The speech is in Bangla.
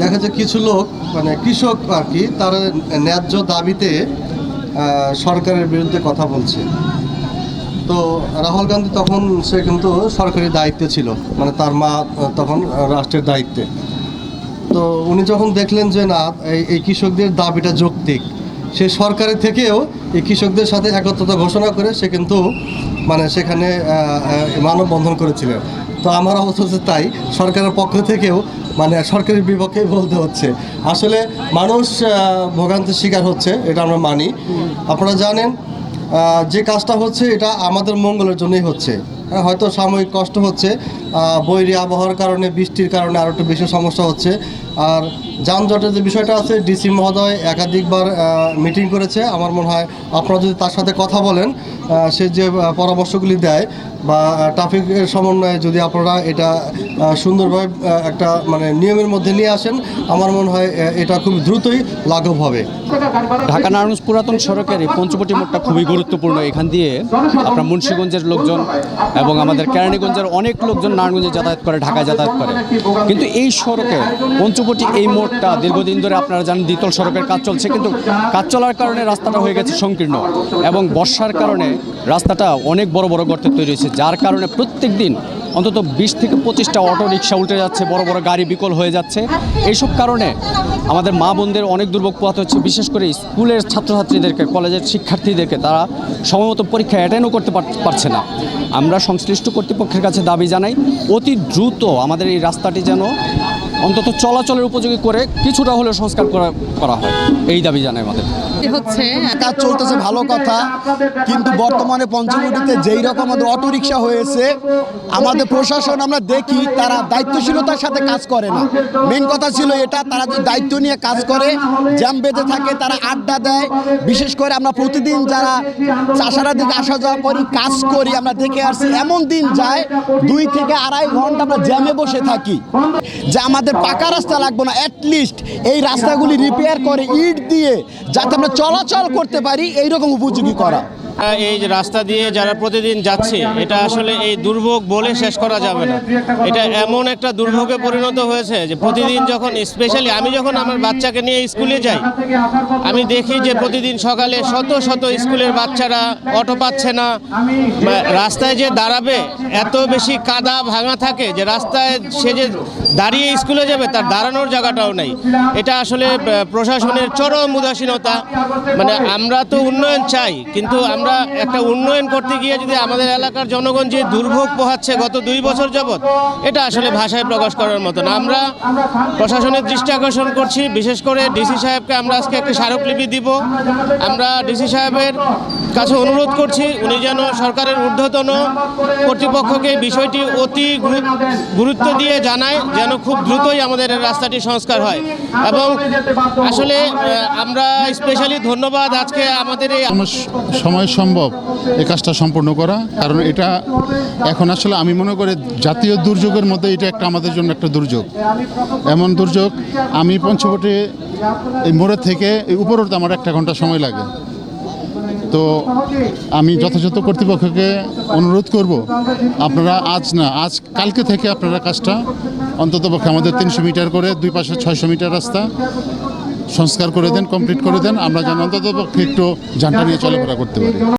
দেখা যায় কিছু লোক মানে কৃষক আর কি, তার ন্যায্য দাবিতে সরকারের বিরুদ্ধে কথা বলছে। তো রাহুল গান্ধী তখন সে কিন্তু সরকারি দায়িত্বে ছিল মানে তার মা তখন রাষ্ট্রের দায়িত্বে। তো উনি যখন দেখলেন যে না এই কৃষকদের দাবিটা যৌক্তিক সে সরকারের থেকেও এই কৃষকদের সাথে একত্রতা ঘোষণা করে সে কিন্তু মানে সেখানে মানববন্ধন করেছিলেন তো আমার অবস্থা হচ্ছে তাই সরকারের পক্ষ থেকেও মানে সরকারের বিপক্ষে বলতে হচ্ছে। আসলে মানুষ ভোগান্তির শিকার হচ্ছে এটা আমরা মানি। আপনারা জানেন যে কাজটা হচ্ছে এটা আমাদের মঙ্গলের জন্যই হচ্ছে। হ্যাঁ, হয়তো সাময়িক কষ্ট হচ্ছে বৈরী আবহাওয়ার কারণে বৃষ্টির কারণে আরও একটু বেশি সমস্যা হচ্ছে। আর যানজটের যে বিষয়টা আছে ডিসি মহোদয় একাধিকবার মিটিং করেছে। আমার মনে হয় আপনারা যদি তার সাথে কথা বলেন সে যে পরামর্শগুলি দেয় বা ট্রাফিকের সমন্বয়ে যদি আপনারা এটা সুন্দরভাবে একটা মানে নিয়মের মধ্যে নিয়ে আসেন, আমার মনে হয় এটা খুব দ্রুতই লাঘব হবে। ঢাকা নারায়ণগঞ্জ পুরাতন সড়কের এই পঞ্চবটি মোড়টা খুবই গুরুত্বপূর্ণ। এখান দিয়ে আপনার মুন্সীগঞ্জের লোকজন এবং আমাদের কেরানীগঞ্জের অনেক লোকজন নারায়ণগঞ্জে যাতায়াত করে, ঢাকায় যাতায়াত করে। কিন্তু এই সড়কে পঞ্চবটি এই মোড়টা দীর্ঘদিন ধরে আপনারা জানেন দ্বিতল সড়কের কাজ চলছে, কিন্তু কাজ চলার কারণে রাস্তাটা হয়ে গেছে সংকীর্ণ এবং বর্ষার কারণে রাস্তাটা অনেক বড় বড় গর্তে তৈরি হয়েছে, যার কারণে প্রত্যেক দিন অন্তত বিশ থেকে পঁচিশটা অটো রিক্সা উল্টে যাচ্ছে, বড় বড় গাড়ি বিকল হয়ে যাচ্ছে। এইসব কারণে আমাদের মা বোনদের অনেক দুর্ভোগ পোহাতে হচ্ছে, বিশেষ করে স্কুলের ছাত্রছাত্রীদেরকে, কলেজের শিক্ষার্থীদেরকে, তারা সময়মতো পরীক্ষা অ্যাটেন্ডও করতে পারছে না। আমরা সংশ্লিষ্ট কর্তৃপক্ষের কাছে দাবি জানাই, অতি দ্রুত আমাদের এই রাস্তাটি যেন অন্তত চলাচলের উপযোগী করে কিছুটা হলে সংস্কার করা করা হয়। এই দাবি জানাই আমাদের। হচ্ছে। কাজ চলতেছে ভালো কথা, কিন্তু বর্তমানে যেই রকম আমাদের হয়েছে, আমাদের প্রশাসন আমরা দেখি, তারা দায়িত্বশীলতার সাথে কাজ করে না। মেন কথা ছিল এটা, তারা যদি দায়িত্ব নিয়ে কাজ করে, জ্যাম বেঁধে থাকে, তারা আড্ডা দেয়। বিশেষ করে আমরা প্রতিদিন যারা চাষারা দিকে আসা যাওয়া করি, কাজ করি, আমরা দেখে আসছি, এমন দিন যায়, দুই থেকে আড়াই ঘণ্টা আমরা জ্যামে বসে থাকি। যে আমাদের পাকা রাস্তা লাগবে না অ্যাটলিস্ট এই রাস্তাগুলি রিপেয়ার করে, ইট দিয়ে, যাতে আমরা চলাচল করতে পারি এইরকম উপযোগী করা। এই রাস্তা দিয়ে যারা প্রতিদিন যাচ্ছে, এটা আসলে এই দুর্ভোগ বলে শেষ করা যাবে না। এটা এমন একটা দুর্ভোগে পরিণত হয়েছে যে প্রতিদিন যখন স্পেশালি আমি যখন আমার বাচ্চাকে নিয়ে স্কুলে যাই, আমি দেখি যে প্রতিদিন সকালে শত শত স্কুলের বাচ্চারা অটো পাচ্ছে না। রাস্তায় যে দাঁড়াবে, এত বেশি কাদা ভাঙা থাকে যে রাস্তায় সে যে দাঁড়িয়ে স্কুলে যাবে, তার দাঁড়ানোর জায়গাটাও নেই। এটা আসলে প্রশাসনের চরম উদাসীনতা। মানে আমরা তো উন্নয়ন চাই, কিন্তু আমরা একটা উন্নয়ন করতে গিয়ে যদি আমাদের এলাকার জনগণ যে দুর্ভোগ পোহাচ্ছে গত দুই বছর যাবৎ, এটা আসলে ভাষায় প্রকাশ করার মতো না। আমরা প্রশাসনের দৃষ্টি আকর্ষণ করছি, বিশেষ করে ডিসি সাহেবকে আমরা আজকে একটা স্মারকলিপি দিব। আমরা ডিসি সাহেবের কাছে অনুরোধ করছি, উনি যেন সরকারের ঊর্ধ্বতন কর্তৃপক্ষকে বিষয়টি অতি গুরুত্ব দিয়ে জানায়, যেন খুব দ্রুতই আমাদের রাস্তাটি সংস্কার হয়। এবং আসলে আমরা স্পেশালি ধন্যবাদ আজকে আমাদের এই সময় সম্ভব এই কাজটা সম্পূর্ণ করা, কারণ এটা এখন আসলে আমি মনে করি জাতীয় দুর্যোগের মধ্যে এটা একটা আমাদের জন্য একটা দুর্যোগ। এমন দুর্যোগ, আমি পঞ্চবটি এই মোড়ের থেকে এই উপর উঠতে আমার একটা ঘণ্টা সময় লাগে। তো আমি যথাযথ কর্তৃপক্ষকে অনুরোধ করব, আপনারা আজ না, আজ, কালকে থেকে আপনারা কাজটা অন্ততপক্ষে আমাদের তিনশো মিটার করে দুই পাশে ছয়শো মিটার রাস্তা সংস্কার করে দেন, কমপ্লিট করে দেন। আমরা যেন অন্ততপক্ষে একটু যানটা নিয়ে চলাফেরা করতে পারি।